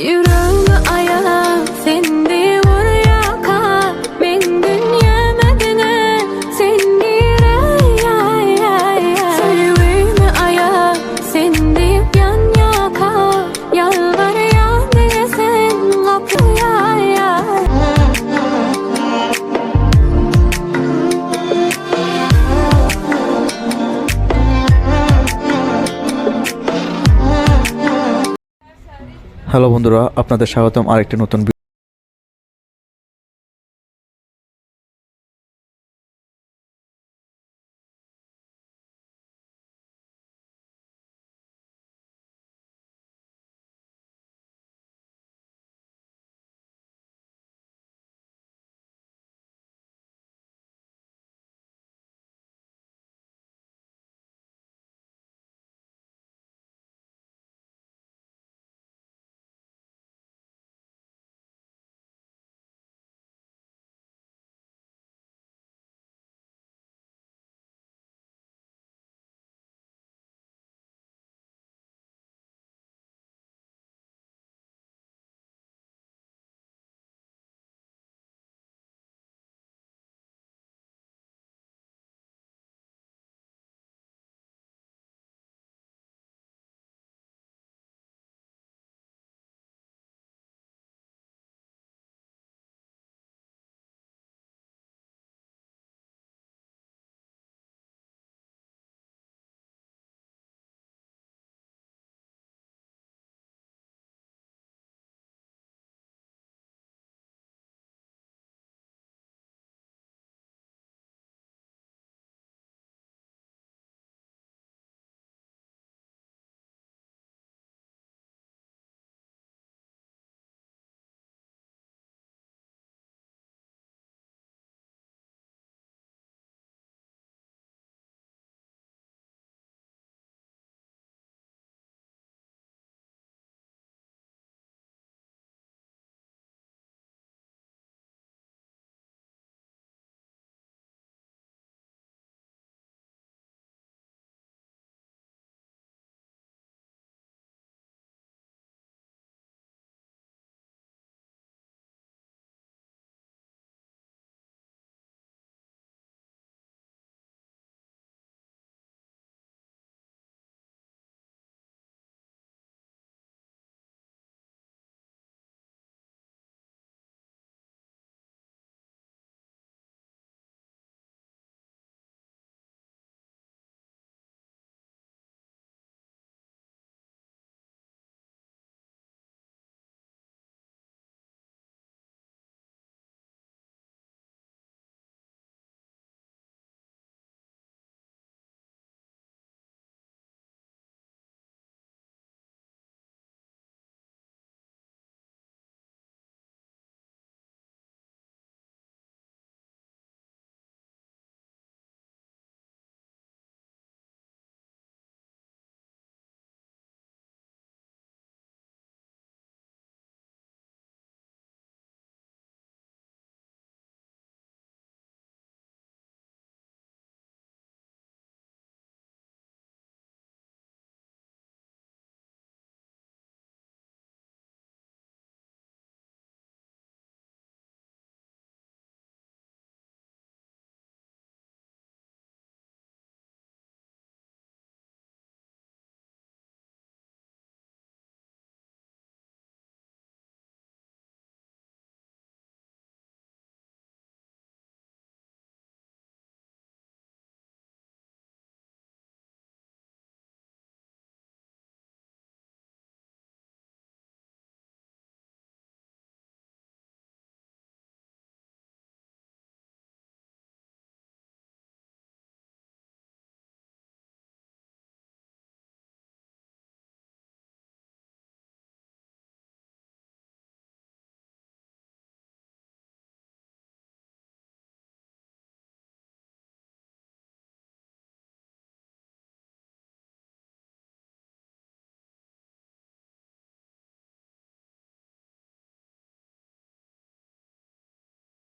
Yüreğime ayağım Seni hello বন্ধুরা আপনাদের স্বাগতম আরেকটি নতুন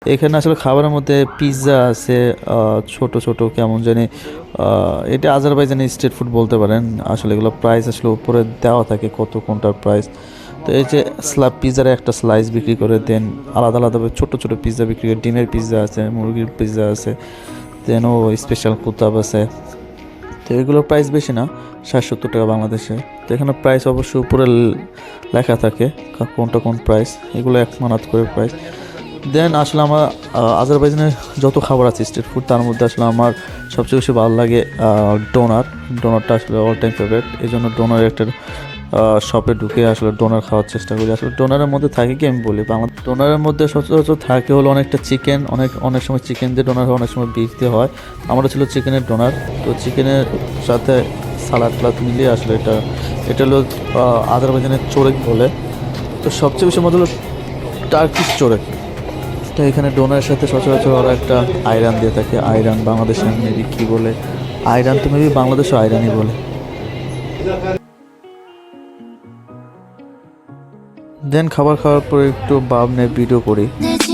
এখানে আসলে খাবারের মধ্যে পিৎজা আছে ছোট ছোট কেমন জানি এটা আজারবাইজানি স্ট্রিট ফুড বলতে পারেন। আসলে এগুলো প্রাইস আসলে উপরে দেওয়া থাকে কত কোনটার প্রাইস তো এই যে স্ল্যাব পিৎজার একটা স্লাইস বিক্রি করে দেন, আলাদা আলাদাভাবে ছোটো ছোটো পিৎজা বিক্রি করে, ডিমের পিৎজা আছে, মুরগির পিৎজা আছে দেন ও স্পেশাল কুতাব আছে। তো এগুলোর প্রাইস বেশি না, ষাট, সত্তর টাকা বাংলাদেশে। তো এখানে প্রাইস অবশ্যই উপরে লেখা থাকে, কোনটা কোন প্রাইস এগুলো এক মানাত করে প্রাইস দেন আসলে আমার আজারবাইজানের যত খাবার আছে স্ট্রিট ফুড তার মধ্যে আসলে আমার সবচেয়ে বেশি ভালো লাগে ডোনার ডোনারটা আসলে অল টাইম ফেভারিট এই জন্য ডোনার একটা শপে ঢুকে আসলে ডোনার খাওয়ার চেষ্টা করি। আসলে ডোনারের মধ্যে থাকে কি আমি বলি, বাংলা ডোনারের মধ্যে সচরাচর থাকে হলো অনেকটা চিকেন অনেক অনেক সময় চিকেন দিয়ে ডোনার হয়, অনেক সময় বিফ দিয়ে হয়। আমরা ছিল চিকেনের ডোনার তো চিকেনের সাথে সালাদ টালাদ মিলিয়ে আসলে এটা এটা হলো আজারবাইজানের চোরেক বলে। তো সবচেয়ে বেশি মজা হলো টার্কিশ চোরেক। তো এখানে ডোনারের সাথে সচরাচর ওরা একটা আয়রান দিয়ে থাকে। আয়রান বাংলাদেশে মেবি কী বলে? আয়রান তো মেবি বাংলাদেশও আয়রানই বলে। দেন খাবার খাওয়ার পরে একটু বাবনে ভিডিও করি। 내